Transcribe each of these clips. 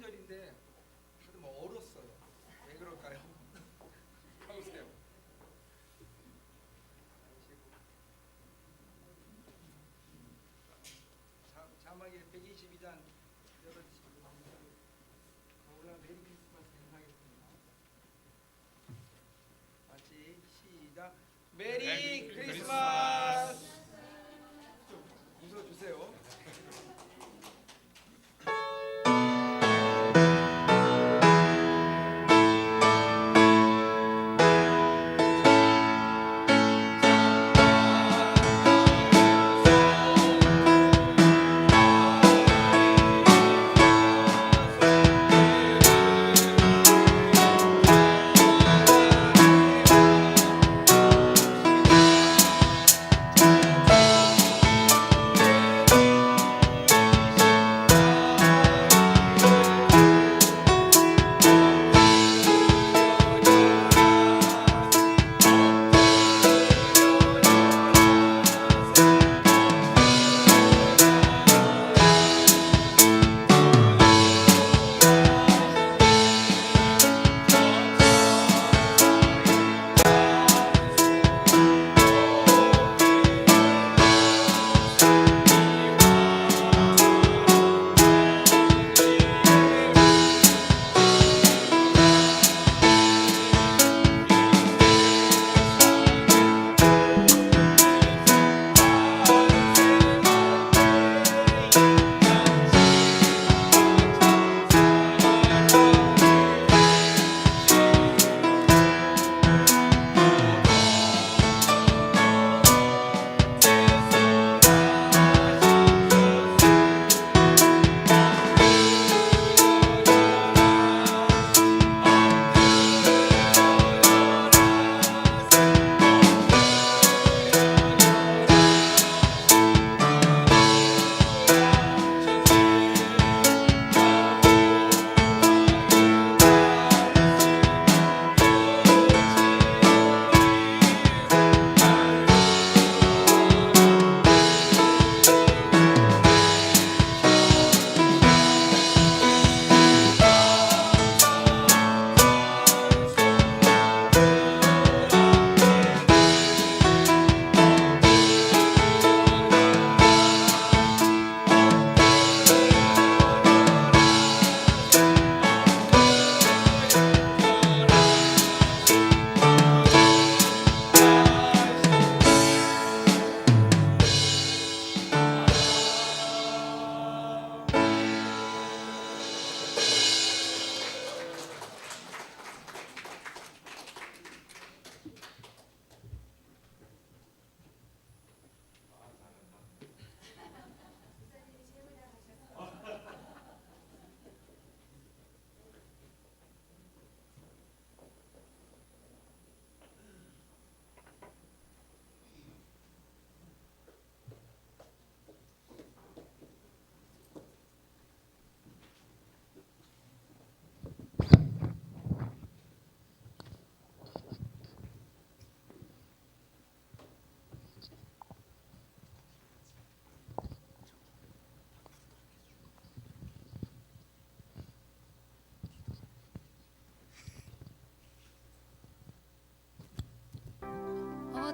성탄절인데 다들 뭐 얼었어요. 왜 그럴까요? 자, 자막에 122장 열어주시고 올라 메리 크리스마스 행사하겠습니다. 같이 시작. 메리 메리 크리스마스. 좀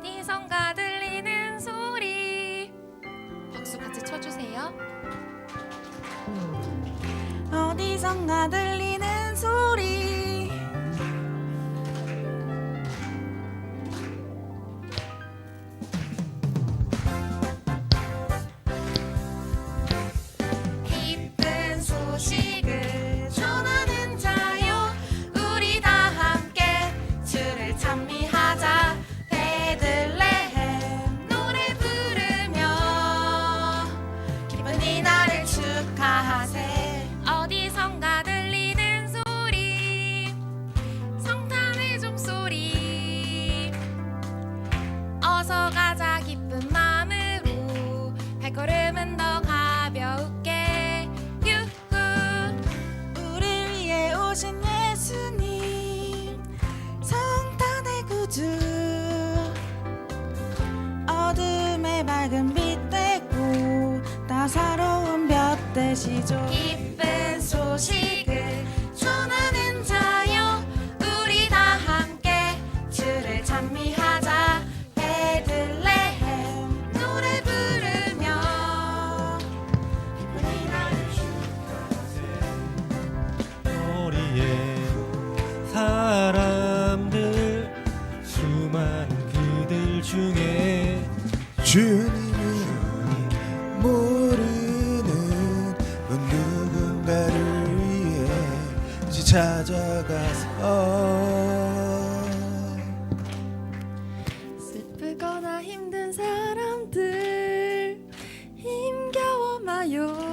어디선가 들리는 소리. 박수 같이 쳐주세요. 어디선가 들리 시절. Bye.